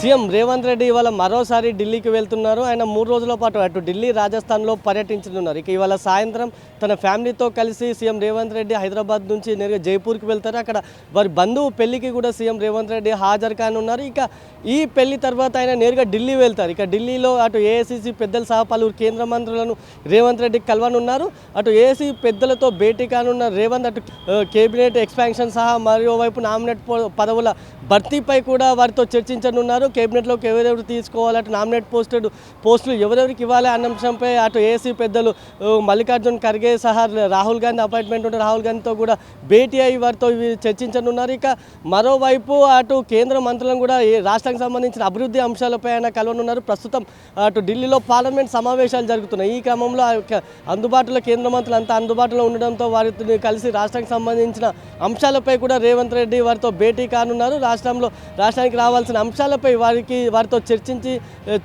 CM Revanth Reddy ఇవాళ మరోసారి ఢిల్లీకి వెళ్తున్నారు. ఆయన మూడు రోజుల పాటు అటు ఢిల్లీ రాజస్థాన్లో పర్యటించనున్నారు. ఇక ఇవాళ సాయంత్రం తన ఫ్యామిలీతో కలిసి సీఎం రేవంత్ రెడ్డి హైదరాబాద్ నుంచి నేరుగా జైపూర్కి వెళ్తారు. అక్కడ వారి బంధువు పెళ్ళికి కూడా సీఎం రేవంత్ రెడ్డి హాజరు కానున్నారు. ఇక ఈ పెళ్ళి తర్వాత ఆయన నేరుగా ఢిల్లీ వెళ్తారు. ఇక ఢిల్లీలో అటు ఏఐసిసి పెద్దలు సహా పలువురు కేంద్ర మంత్రులను రేవంత్ రెడ్డి కలవనున్నారు. అటు ఏసీ పెద్దలతో భేటీ కానున్న రేవంత్ అటు కేబినెట్ ఎక్స్పాన్షన్ సహా మరోవైపు నామినేట్ పదవుల భర్తీపై కూడా వారితో చర్చించనున్నారు. కేబినెట్లోకి ఎవరెవరు తీసుకోవాలి అటు నామినేట్ పోస్టెడ్ పోస్టులు ఎవరెవరికి ఇవ్వాలి అన్న అంశంపై అటు ఏసీ పెద్దలు మల్లికార్జున్ ఖర్గే సహా రాహుల్ గాంధీ అపాయింట్మెంట్ ఉంటే రాహుల్ గాంధీతో కూడా భేటీ అయ్యి వారితో ఇవి చర్చించనున్నారు. ఇక మరోవైపు అటు కేంద్ర మంత్రులను కూడా రాష్ట్రానికి సంబంధించిన అభివృద్ధి అంశాలపై ఆయన కలవనున్నారు. ప్రస్తుతం అటు ఢిల్లీలో పార్లమెంట్ సమావేశాలు జరుగుతున్నాయి. ఈ క్రమంలో అందుబాటులో కేంద్ర మంత్రులు అంతా అందుబాటులో ఉండడంతో వారితో కలిసి రాష్ట్రానికి సంబంధించిన అంశాలపై కూడా రేవంత్ రెడ్డి వారితో భేటీ కానున్నారు. రాష్ట్రంలో రాష్ట్రానికి రావాల్సిన అంశాలపై వారికి వారితో చర్చించి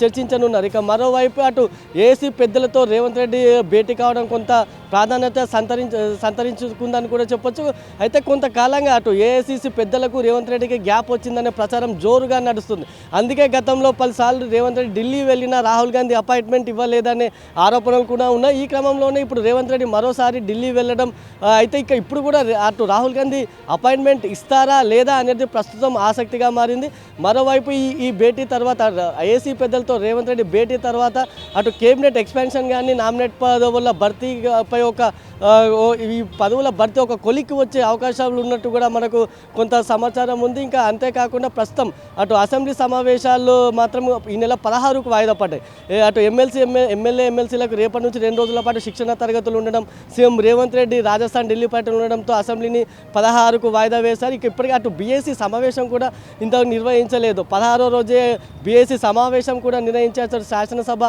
చర్చించనున్నారు. ఇక మరోవైపు అటు ఏసీ పెద్దలతో రేవంత్ రెడ్డి భేటీ కావడం కొంత ప్రాధాన్యత సంతరించ సంతరించుకుందని కూడా చెప్పొచ్చు. అయితే కొంతకాలంగా అటు ఏఐసిసి పెద్దలకు రేవంత్ రెడ్డికి గ్యాప్ వచ్చిందనే ప్రచారం జోరుగా నడుస్తుంది. అందుకే గతంలో పలుసార్లు రేవంత్ రెడ్డి ఢిల్లీ వెళ్ళినా రాహుల్ గాంధీ అపాయింట్మెంట్ ఇవ్వలేదనే ఆరోపణలు కూడా ఉన్నాయి. ఈ క్రమంలోనే ఇప్పుడు రేవంత్ రెడ్డి మరోసారి ఢిల్లీ వెళ్ళడం అయితే ఇక ఇప్పుడు కూడా అటు రాహుల్ గాంధీ అపాయింట్మెంట్ ఇస్తారా లేదా అనేది ప్రస్తుతం ఆసక్తిగా మారింది. మరోవైపు ఈ ఈ భేటీ తర్వాత ఐఏసీ పెద్దలతో రేవంత్ రెడ్డి భేటీ తర్వాత అటు కేబినెట్ ఎక్స్పాన్షన్ కానీ నామినేట్ పదవుల భర్తీపై ఒక ఈ పదవుల భర్తీ ఒక కొలిక్కి వచ్చే అవకాశాలు ఉన్నట్టు కూడా మనకు కొంత సమాచారం ఉంది. ఇంకా అంతేకాకుండా ప్రస్తుతం అటు అసెంబ్లీ సమావేశాలు మాత్రం ఈ నెల పదహారుకు వాయిదా పడ్డాయి. అటు ఎమ్మెల్సీ ఎమ్మెల్యే ఎమ్మెల్సీలకు రేపటి నుంచి రెండు రోజుల పాటు శిక్షణ తరగతులు ఉండడం సీఎం రేవంత్ రెడ్డి రాజస్థాన్ ఢిల్లీ పర్యటన ఉండడంతో అసెంబ్లీని పదహారుకు వాయిదా వేశారు. ఇక ఇప్పటికీ అటు బీఎస్సీ సమావేశం కూడా ఇంతవరకు నిర్వహించలేదు. పదహారో రోజే బీఎస్సీ సమావేశం కూడా నిర్వహించారు శాసనసభ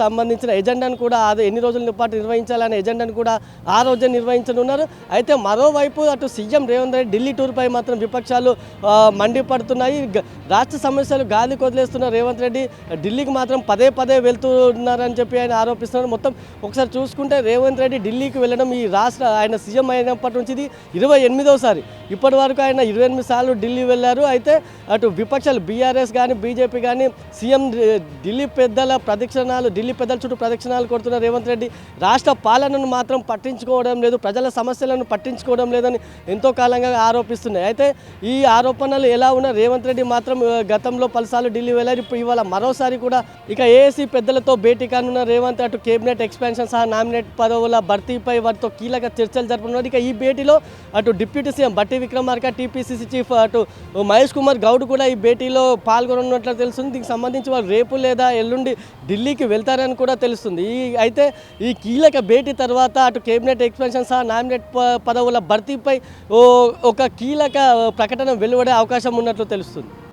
సంబంధించిన ఎజెండాను కూడా అది ఎన్ని రోజుల పాటు నిర్వహించాలనే ఎజెండాను కూడా ఆ రోజే నిర్వహించనున్నారు. అయితే మరోవైపు అటు సీఎం రేవంత్ రెడ్డి ఢిల్లీ టూర్పై మాత్రం విపక్షాలు మండిపడుతున్నాయి. రాష్ట్ర సమస్యలు గాలి కొదిలేస్తున్న రేవంత్ రెడ్డి ఢిల్లీకి మాత్రం పదే పదే వెళ్తున్నారని చెప్పి ఆయన ఆరోపిస్తున్నారు. మొత్తం ఒకసారి చూసుకుంటే రేవంత్ రెడ్డి ఢిల్లీకి వెళ్ళడం ఈ రాష్ట్ర ఆయన సీఎం అయినప్పటి నుంచి ఇది ఇరవై ఎనిమిదోసారి. ఇప్పటి వరకు ఆయన ఇరవై ఎనిమిది సార్లు ఢిల్లీ వెళ్ళారు. అయితే అటు విపక్షాలు బీఆర్ఎస్ కానీ బీజేపీ కానీ సీఎం ఢిల్లీ పెద్దల ప్రదక్షిణాలు ఢిల్లీ పెద్దల చుట్టూ ప్రదక్షిణాలు కొడుతున్న రేవంత్ రెడ్డి రాష్ట్ర పాలనను మాత్రం పట్టించుకోవడం లేదు ప్రజల సమస్యలను పట్టించుకోవడం లేదని ఎంతో కాలంగా ఆరోపిస్తున్నాయి. అయితే ఈ ఆరోపణలు ఎలా ఉన్నా రేవంత్ రెడ్డి మాత్రం గతంలో పలుసార్లు ఢిల్లీ వెళ్ళారు ఇప్పుడు ఇవాళ మరోసారి కూడా ఇక ఏఏసీ పెద్దలతో భేటీ కానున్న రేవంత్ అటు కేబినెట్ ఎక్స్పాన్షన్ సహా నామినేట్ పదవుల భర్తీపై వారితో కీలక చర్చలు జరుపుకున్నారు. ఇక ఈ భేటీలో అటు డిప్యూటీ సీఎం బట్టి విక్రమార్క టీపీసీసీ చీఫ్ అటు మహేష్ కుమార్ గౌడ్ కూడా ఈ భేటీలో పాల్గొనున్నట్లు తెలుస్తుంది. దీనికి సంబంధించి వారు రేపు లేదా ఎల్లుండి ఢిల్లీకి వెళ్తారని కూడా తెలుస్తుంది. ఈ అయితే ఈ కీలక భేటీ తర్వాత అటు కేబినెట్ ఎక్స్పెన్షన్ సహా నామినేట్ పదవుల భర్తీపై ఓ ఒక కీలక ప్రకటన వెలువడే అవకాశం ఉన్నట్లు తెలుస్తుంది.